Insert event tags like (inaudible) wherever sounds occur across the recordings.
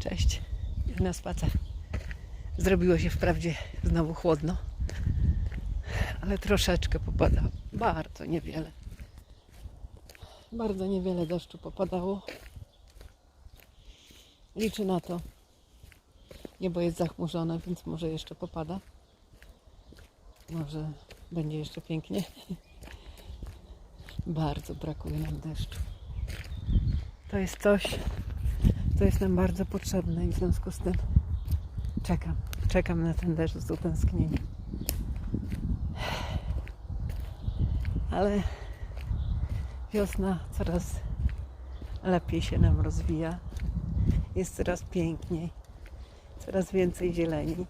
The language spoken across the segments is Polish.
Cześć. Na spacer. Zrobiło się wprawdzie znowu chłodno, ale troszeczkę popada. Bardzo niewiele. Bardzo niewiele deszczu popadało. Liczę na to. Niebo jest zachmurzone, więc może jeszcze popada. Może będzie jeszcze pięknie. Bardzo brakuje nam deszczu. To jest coś, co jest nam bardzo potrzebne i w związku z tym czekam. Czekam na ten deszcz z utęsknieniem. Ale wiosna coraz lepiej się nam rozwija. Jest coraz piękniej, coraz więcej zieleni.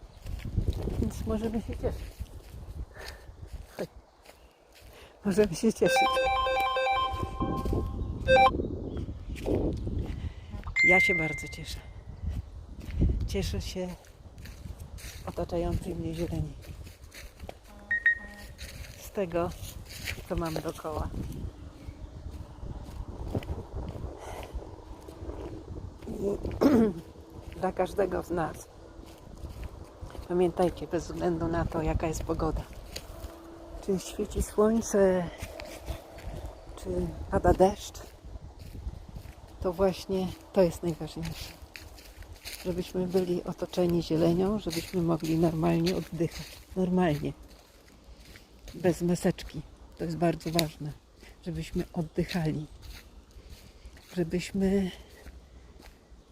Więc możemy się cieszyć. Możemy się cieszyć. Ja się bardzo cieszę. Cieszę się otaczającej mnie zieleni. Z tego, co mam dookoła. (clears throat) Dla każdego z nas. Pamiętajcie, bez względu na to, jaka jest pogoda. Czy świeci słońce, czy pada deszcz, to właśnie to jest najważniejsze. Żebyśmy byli otoczeni zielenią, żebyśmy mogli normalnie oddychać. Normalnie. Bez maseczki. To jest bardzo ważne. Żebyśmy oddychali. Żebyśmy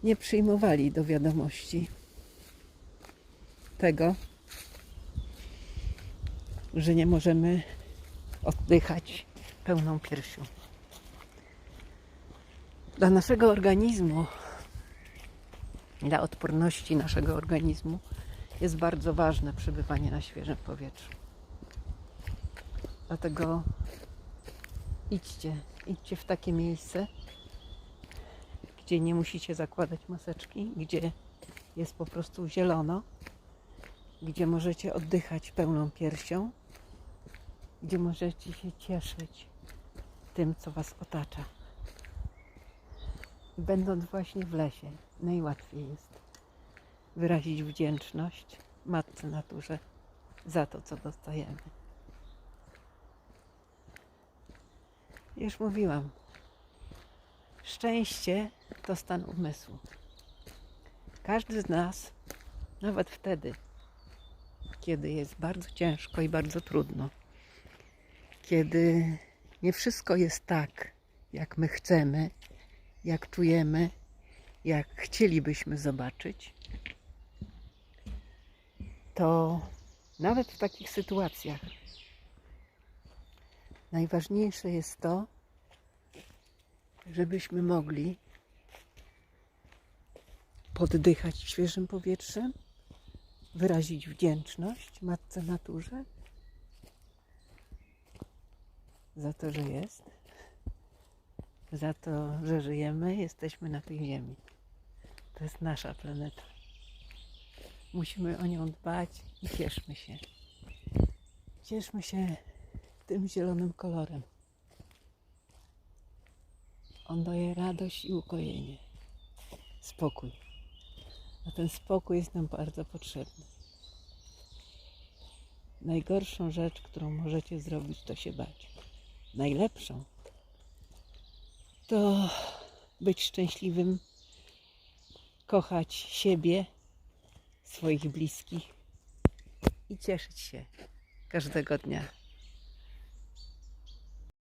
nie przyjmowali do wiadomości tego, że nie możemy oddychać pełną piersią. Dla naszego organizmu, dla odporności naszego organizmu jest bardzo ważne przebywanie na świeżym powietrzu. Dlatego idźcie, idźcie w takie miejsce, gdzie nie musicie zakładać maseczki, gdzie jest po prostu zielono, gdzie możecie oddychać pełną piersią, gdzie możecie się cieszyć tym, co Was otacza. Będąc właśnie w lesie, najłatwiej jest wyrazić wdzięczność Matce Naturze za to, co dostajemy. Już mówiłam, szczęście to stan umysłu. Każdy z nas, nawet wtedy, kiedy jest bardzo ciężko i bardzo trudno, kiedy nie wszystko jest tak, jak my chcemy, jak czujemy, jak chcielibyśmy zobaczyć, to nawet w takich sytuacjach najważniejsze jest to, żebyśmy mogli poddychać świeżym powietrzem, wyrazić wdzięczność Matce Naturze za to, że jest, za to, że żyjemy, jesteśmy na tej ziemi. To jest nasza planeta. Musimy o nią dbać i cieszmy się. Cieszmy się tym zielonym kolorem. On daje radość i ukojenie, spokój. A ten spokój jest nam bardzo potrzebny. Najgorszą rzecz, którą możecie zrobić, to się bać. Najlepszą to być szczęśliwym, kochać siebie, swoich bliskich i cieszyć się każdego dnia.